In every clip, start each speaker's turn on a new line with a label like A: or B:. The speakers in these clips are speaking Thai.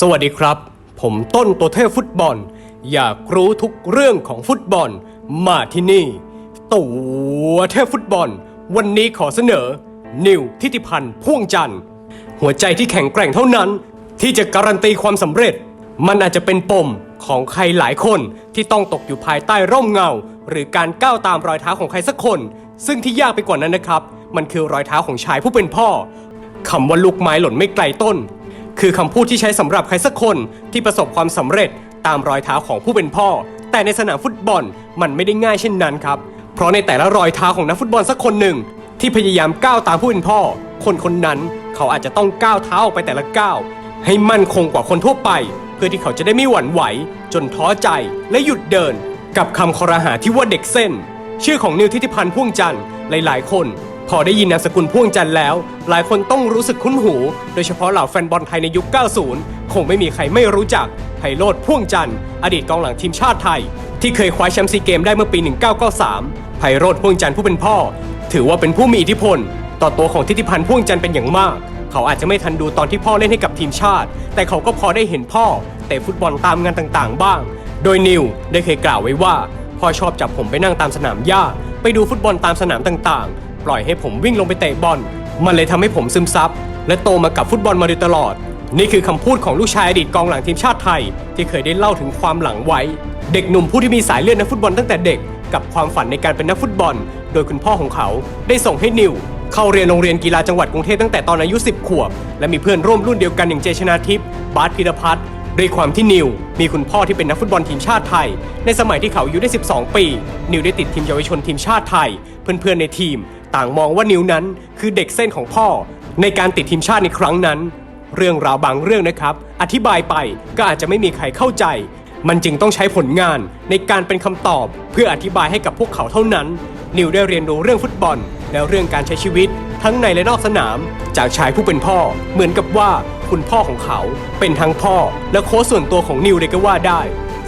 A: สวัสดีครับ ผมต้นตัวเทพฟุตบอล อยากรู้ทุกเรื่องของฟุตบอลมาที่นี่ ตัวเทพฟุตบอล วันนี้ขอเสนอ นิวทิติพันธ์พ่วงจันทร์หัวใจที่แข็งแกร่งเท่านั้น ที่จะการันตีความสำเร็จ มันอาจจะเป็นปมของใครหลายคนที่ต้องตกอยู่ภายใต้ร่มเงา หรือการก้าวตามรอยเท้าของใครสักคน ซึ่งที่ยากไปกว่านั้นนะครับ มันคือรอยเท้าของชายผู้เป็นพ่อคำว่าลูกไม้หล่นไม่ไกลต้น คือคำพูดที่ใช้สำหรับใครสักคนที่ประสบความสำเร็จตามรอยเท้าของผู้เป็นพ่อ แต่ในสนามฟุตบอลมันไม่ได้ง่ายเช่นนั้นครับ เพราะในแต่ละรอยเท้าของนักฟุตบอลสักคนหนึ่ง ที่พยายามก้าวตามผู้เป็นพ่อ คนคนนั้นเขาอาจจะต้องก้าวเท้าออกไปแต่ละก้าวให้มั่นคงกว่าคนทั่วไป เพื่อที่เขาจะได้ไม่หวั่นไหว จนท้อใจและหยุดเดิน กับคำคอรหาที่ว่าเด็กเส้น ชื่อของนิวทิติพันธ์พ่วงจันทร์หลาย ๆ คน พอได้ยินนามสกุลพ่วงจันทร์แล้ว หลายคนต้องรู้สึกคุ้นหู โดยเฉพาะเหล่าแฟนบอลไทยในยุค 90 คงไม่มีใครไม่รู้จักไพโรธพ่วงจันทร์อดีตกองหลังทีมชาติไทย ที่เคยคว้าแชมป์ซีเกมได้เมื่อปี 1993 ไพโรธพ่วงจันทร์ผู้เป็นพ่อ ถือว่าเป็นผู้มีอิทธิพล ต่อตัวของทิติพันธ์พ่วงจันทร์เป็นอย่างมาก เขาอาจจะไม่ทันดูตอนที่พ่อเล่นให้กับทีมชาติ แต่เขาก็พอได้เห็นพ่อเตะฟุตบอลตามงานต่างๆ บ้าง โดยนิวได้เคยกล่าวไว้ว่าพ่อชอบจับผมไปนั่งตามสนามหญ้า ไปดูฟุตบอลตามสนามต่างๆ ปล่อยให้ผมวิ่งลงไปเตะบอล มันเลยทำให้ผมซึมซับ และโตมากับฟุตบอลมาโดยตลอด นี่คือคำพูดของลูกชายอดีตกองหลังทีมชาติไทย ที่เคยได้เล่าถึงความหลังไว้ เด็กหนุ่มผู้ที่มีสายเลือดนักฟุตบอลตั้งแต่เด็กกับความฝันในการเป็นนักฟุตบอล โดยคุณพ่อของเขาได้ส่งให้นิว เข้าเรียนโรงเรียนกีฬาจังหวัดกรุงเทพตั้งแต่ตอนอายุ 10 ขวบ และมีเพื่อนร่วมรุ่นเดียวกันอย่างเจชนาทิพย์บาสพิรพัฒน์ด้วยความที่นิว มีคุณพ่อที่เป็นนักฟุตบอลทีมชาติไทย ในสมัยที่เขาอายุได้ 12 ปี นิวได้ติดทีมเยาวชนทีมชาติไทย เพื่อนๆในทีม ต่างมองว่านิวนั้นคือเด็กเส้นของพ่อ ในการติดทีมชาติในครั้งนั้น เรื่องราวบางเรื่องนะครับ อธิบายไปก็อาจจะไม่มีใครเข้าใจ มันจึงต้องใช้ผลงานในการเป็นคำตอบ เพื่ออธิบายให้กับพวกเขาเท่านั้น นิวได้เรียนรู้เรื่องฟุตบอล และเรื่องการใช้ชีวิต ทั้งในและนอกสนาม จากชายผู้เป็นพ่อ เหมือนกับว่าคุณพ่อของเขา เป็นทั้งพ่อ และโค้ชส่วนตัวของนิวเลยก็ว่าได้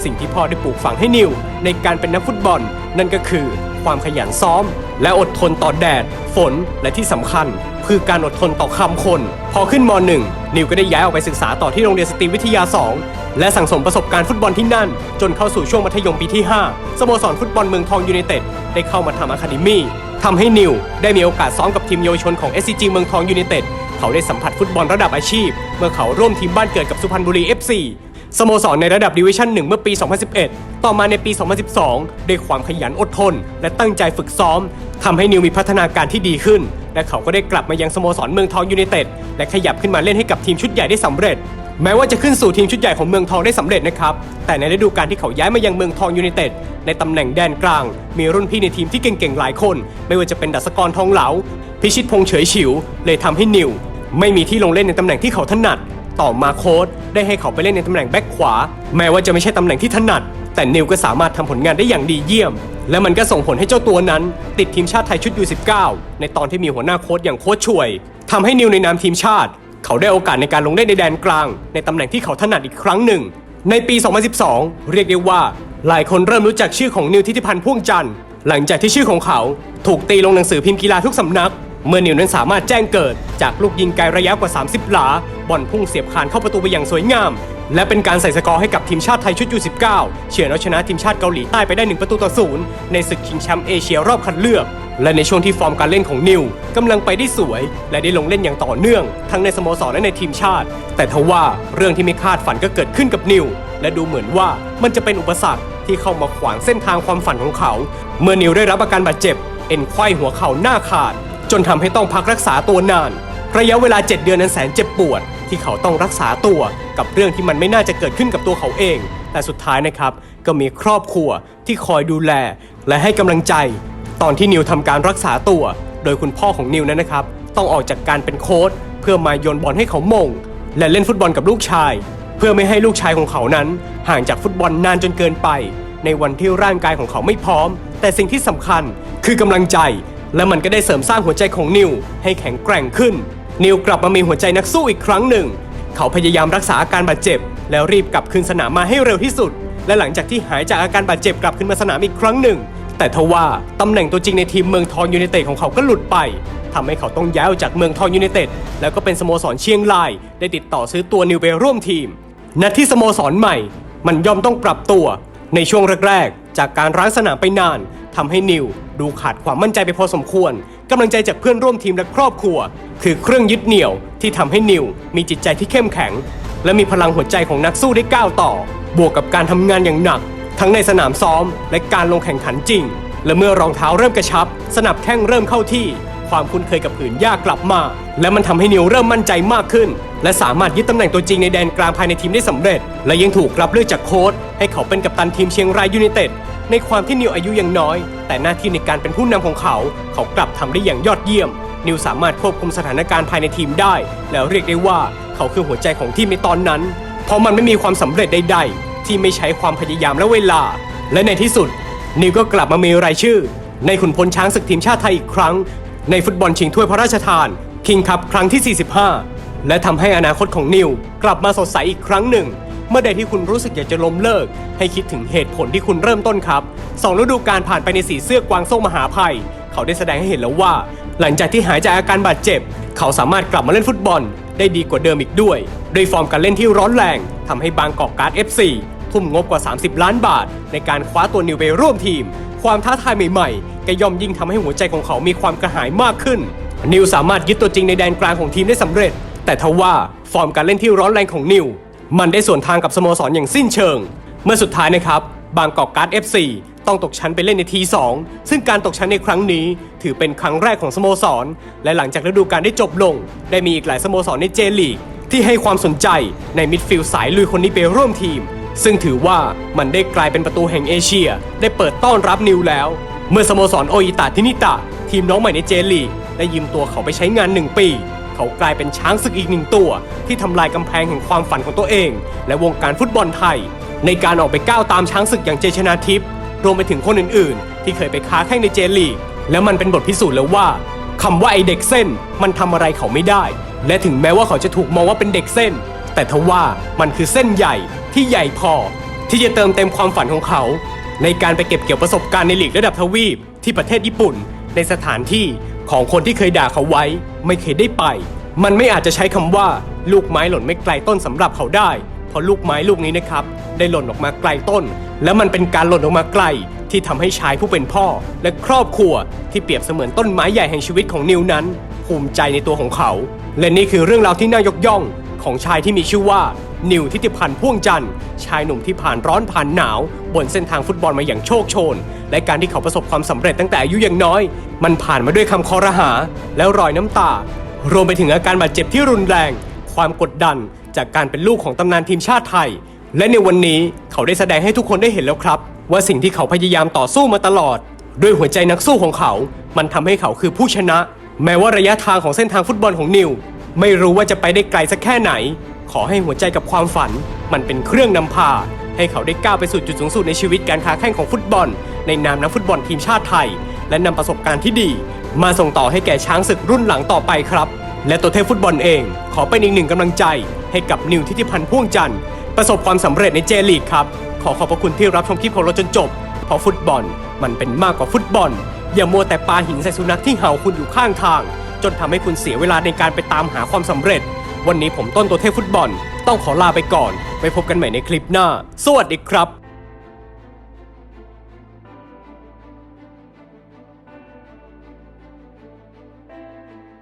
A: สิ่งที่พ่อได้ปลูกฝังให้นิว ในการเป็นนักฟุตบอล นั่นก็คือ ความขยันซ้อม และอดทนต่อแดด ฝนและที่สำคัญ คือการอดทนต่อคำคน พอขึ้นม .1 นิวก็ได้ย้ายออกไปศึกษาต่อที่โรงเรียนสตรีวิทยา 2 และสั่งสมประสบการณ์ฟุตบอลที่นั่น จนเข้าสู่ช่วงมัธยมปีที่ 5 สโมสรฟุตบอลเมืองทองยูไนเต็ดได้เข้ามาทำอะคาเดมี่ทำให้นิวได้มีโอกาสซ้อมกับทีมเยาวชนของ SCG เมืองทองยูไนเต็ดเขาได้สัมผัสฟุตบอลระดับอาชีพ เมื่อเขาร่วมทีมบ้านเกิดกับสุพรรณบุรี FC สโมสรในระดับดิวิชั่น 1 เมื่อปี 2011 ต่อมาในปี 2012 ด้วยความขยันอดทน และตั้งใจฝึกซ้อมทำให้นิวมีพัฒนาการที่ดีขึ้น และเขาก็ได้กลับมายังสโมสรเมืองทองยูไนเต็ดและขยับขึ้นมาเล่นให้กับทีมชุดใหญ่ได้สำเร็จ แม้ว่าจะขึ้นสู่ทีมชุดใหญ่ของเมืองทองได้สำเร็จนะครับ แต่ในฤดูกาลที่เขาย้ายมายังเมืองทองยูไนเต็ดในตำแหน่งแดนกลาง มีรุ่นพี่ในทีมที่เก่งๆหลายคน ไม่ว่าจะเป็นดัสกรทองเหลา พิชิตพงษ์เฉยฉิว เลยทำให้นิว ไม่มีที่ลงเล่นในตำแหน่งที่เขาถนัด ต่อมาโค้ชได้ให้เขาไปเล่นในตำแหน่งแบ็คขวา แม้ว่าจะไม่ใช่ตำแหน่งที่ถนัด แต่นิวก็สามารถทำผลงานได้อย่างดีเยี่ยม และมันก็ส่งผลให้เจ้าตัวนั้น ติดทีมชาติไทยชุดยู19ในตอนที่มีหัวหน้าโค้ชอย่างโค้ชช่วยทำให้นิวในนามทีมชาติ เขาได้โอกาสในการลงเล่นในแดนกลาง ในตำแหน่งที่เขาถนัดอีกครั้งหนึ่ง ในปี 2012 เรียกได้ว่า หลายคนเริ่มรู้จักชื่อของนิวทิติพันธ์พ่วงจันทร์หลังจากที่ชื่อของเขาถูกตีลงหนังสือพิมพ์กีฬาทุกสำนัก เมื่อนิวนั้นสามารถแจ้งเกิด จากลูกยิงไกลระยะกว่า 30 หลา บอลพุ่งเสียบคานเข้าประตูไปอย่างสวยงาม และเป็นการใส่สกอร์ให้กับทีมชาติไทยชุดยู19เฉือนเอาชนะทีมชาติเกาหลีใต้ไปได้ 1 ประตูต่อศูนย์ในศึกชิงแชมป์เอเชียรอบคัดเลือก และในช่วงที่ฟอร์มการเล่นของนิวกำลังไปได้สวย และได้ลงเล่นอย่างต่อเนื่อง ทั้งในสโมสรและในทีมชาติ แต่ทว่าเรื่องที่ไม่คาดฝันก็เกิดขึ้นกับนิว และดูเหมือนว่ามันจะเป็นอุปสรรคที่เข้ามาขวางเส้นทางความฝันของเขา เมื่อนิวได้รับอาการบาดเจ็บ เอ็นไขว้หัวเข่าหน้าขาด จนทำให้ต้องพักรักษาตัวนาน ระยะเวลา 7 เดือนนั้นแสนเจ็บปวด ที่เขาต้องรักษาตัวกับเรื่องที่มันไม่น่าจะเกิดขึ้นกับตัวเขาเอง แต่สุดท้ายนะครับ ก็มีครอบครัวที่คอยดูแล และให้กำลังใจ ตอนที่นิวทำการรักษาตัว โดยคุณพ่อของนิวนั้นนะครับ ต้องออกจากการเป็นโค้ชเพื่อมาโยนบอลให้เขามง และเล่นฟุตบอลกับลูกชาย เพื่อไม่ให้ลูกชายของเขานั้น ห่างจากฟุตบอลนานจนเกินไป ในวันที่ร่างกายของเขาไม่พร้อม แต่สิ่งที่สำคัญคือกำลังใจ และมันก็ได้เสริมสร้างหัวใจของนิวให้แข็งแกร่งขึ้น นิวกลับมามีหัวใจนักสู้อีกครั้งหนึ่ง เขาพยายามรักษาอาการบาดเจ็บ แล้วรีบกลับคืนสนามมาให้เร็วที่สุด และหลังจากที่หายจากอาการบาดเจ็บกลับขึ้นมาสนามอีกครั้งหนึ่ง แต่ทว่าตำแหน่งตัวจริงในทีมเมืองทองยูไนเต็ดของเขาก็หลุดไปทำให้เขาต้องย้ายออกจากเมืองทองยูไนเต็ดแล้วก็เป็นสโมสรเชียงราย ได้ติดต่อซื้อตัวนิวไปร่วมทีมณที่สโมสรใหม่ มันย่อมต้องปรับตัว ในช่วงแรกๆ จากการร้างสนามไปนาน ทำให้นิวดูขาดความมั่นใจไปพอสมควรกำลังใจจากเพื่อนร่วมทีมและครอบครัว คือเครื่องยึดเหนี่ยวที่ทำให้นิวมีจิตใจที่เข้มแข็ง และมีพลังหัวใจของนักสู้ได้ก้าวต่อ บวกกับการทำงานอย่างหนัก ทั้งในสนามซ้อม และการลงแข่งขันจริง และเมื่อรองเท้าเริ่มกระชับ สนับแข้งเริ่มเข้าที่ ความคุ้นเคยกับผืนหญ้ากลับมา และมันทำให้นิวเริ่มมั่นใจมากขึ้น และสามารถยึดตำแหน่งตัวจริงในแดนกลางภายในทีมได้สำเร็จ และยังถูกรับเลือกจากโค้ชให้เขาเป็นกัปตันทีมเชียงรายยูไนเต็ด ในความที่นิวอายุยังน้อย แต่หน้าที่ในการเป็นผู้นำของเขา เขากลับทำได้อย่างยอดเยี่ยม นิวสามารถควบคุมสถานการณ์ภายในทีมได้ แล้วเรียกได้ว่าเขาคือหัวใจของทีมในตอนนั้น เพราะมันไม่มีความสำเร็จใดๆ ที่ไม่ใช้ความพยายามและเวลา และในที่สุด นิวก็กลับมามีรายชื่อ ในขุนพลช้างศึกทีมชาติไทยอีกครั้ง ในฟุตบอลชิงถ้วยพระราชทานคิงคัพครั้งที่ 45 และทำให้อนาคตของนิวกลับมาสดใสอีกครั้งหนึ่ง เมื่อใดที่คุณรู้สึกอยากจะล้มเลิก ให้คิดถึงเหตุผลที่คุณเริ่มต้นครับสองฤดูกาลผ่านไปในสีเสื้อกวางโซ่มหาภัย เขาได้แสดงให้เห็นแล้วว่า หลังจากที่หายจากอาการบาดเจ็บ เขาสามารถกลับมาเล่นฟุตบอล ได้ดีกว่าเดิมอีกด้วยโดยฟอร์มการเล่นที่ร้อนแรงทำให้บางกอกการ์ด FC ทุ่มงบกว่า 30 ล้านบาท ในการคว้าตัวนิวไปร่วมทีม ความท้าทายใหม่ๆก็ย่อมยิ่งทำให้หัวใจของเขามีความกระหายมากขึ้น นิวสามารถยึดตัวจริงในแดนกลางของทีมได้สำเร็จ แต่ทว่าฟอร์มการเล่นที่ร้อนแรงของนิว มันได้ส่วนทางกับสโมสรอย่างสิ้นเชิง เมื่อสุดท้ายนะครับ บางกอกการ์ด FC ต้องตกชั้นไปเล่นในทีสองซึ่งการตกชั้นในครั้งนี้ ถือเป็นครั้งแรกของสโมสร และหลังจากฤดูกาลได้จบลง ได้มีอีกหลายสโมสรในเจลีกที่ให้ความสนใจในมิดฟิลด์สายลุยคนนี้ไปร่วมทีม ซึ่งถือว่ามันได้กลายเป็นประตูแห่งเอเชีย ได้เปิดต้อนรับนิวแล้ว เมื่อสโมสรโออิตาทินิตะ ทีมน้องใหม่ในเจลีกได้ยืมตัวเขาไปใช้งาน 1 ปี เขากลายเป็นช้างศึกอีกหนึ่งตัว ที่ทำลายกำแพงแห่งความฝันของตัวเอง และวงการฟุตบอลไทย ในการออกไปก้าวตามช้างศึกอย่างเจชนาทิพย์รวมไปถึงคนอื่นๆ ที่เคยไปค้าแข่งในเจลีกแล้วมันเป็นบทพิสูจน์แล้วว่าคำว่าไอเด็กเส้นมันทำอะไรเขาไม่ได้ และถึงแม้ว่าเขาจะถูกมองว่าเป็นเด็กเส้น แต่ทว่ามันคือเส้นใหญ่ที่ใหญ่พอ ที่จะเติมเต็มความฝันของเขา ในการไปเก็บเกี่ยวประสบการณ์ในลีกระดับทวีปที่ประเทศญี่ปุ่น ในสถานที่ ของคนที่เคยด่าเขาไว้ ไม่เคยได้ไป มันไม่อาจจะใช้คำว่า ลูกไม้หล่นไม่ไกลต้นสำหรับเขาได้ เพราะลูกไม้ลูกนี้นะครับ ได้หล่นออกมาไกลต้น และมันเป็นการหล่นออกมาไกล ที่ทำให้ชายผู้เป็นพ่อ และครอบครัว ที่เปรียบเสมือนต้นไม้ใหญ่แห่งชีวิตของนิวนั้น ภูมิใจในตัวของเขา และนี่คือเรื่องราวที่น่ายกย่อง ของชายที่มีชื่อว่า นิวทิติพันธ์พ่วงจันทร์ชายหนุ่มที่ผ่านร้อนผ่านหนาว บนเส้นทางฟุตบอลมาอย่างโชคโชน และการที่เขาประสบความสำเร็จตั้งแต่อายุยังน้อย มันผ่านมาด้วยคำคอรหา แล้วรอยน้ำตา รวมไปถึงอาการบาดเจ็บที่รุนแรง ความกดดันจากการเป็นลูกของตำนานทีมชาติไทย และในวันนี้เขาได้แสดงให้ทุกคนได้เห็นแล้วครับ ว่าสิ่งที่เขาพยายามต่อสู้มาตลอด ด้วยหัวใจนักสู้ของเขา มันทำให้เขาคือผู้ชนะ แม้ว่าระยะทางของเส้นทางฟุตบอลของนิว ไม่รู้ว่าจะไปได้ไกลสักแค่ไหน ขอให้หัวใจกับความฝัน มันเป็นเครื่องนำพา ให้เขาได้ก้าวไปสู่จุดสูงสุดในชีวิตการค้าแข่งของฟุตบอล ในนามนักฟุตบอลทีมชาติไทย และนำประสบการณ์ที่ดี มาส่งต่อให้แก่ช้างศึกรุ่นหลังต่อไปครับ และตัวเทพฟุตบอลเอง ขอเป็นอีกหนึ่งกำลังใจ ให้กับนิวทิติพันธ์พ่วงจันทร์ประสบความสำเร็จในเจลีกครับขอขอบพระคุณที่รับชมคลิปของเราจนจบ เพราะฟุตบอลมันเป็นมากกว่าฟุตบอล อย่ามัวแต่ปาหินใส่สุนัขที่เห่าคุณอยู่ข้างทาง จนทำให้คุณเสียเวลาในการไปตามหาความสำเร็จ วันนี้ผมต้นตัวเทพฟุตบอล ต้องขอลาไปก่อน ไปพบกันใหม่ในคลิปหน้า สวัสดีครับ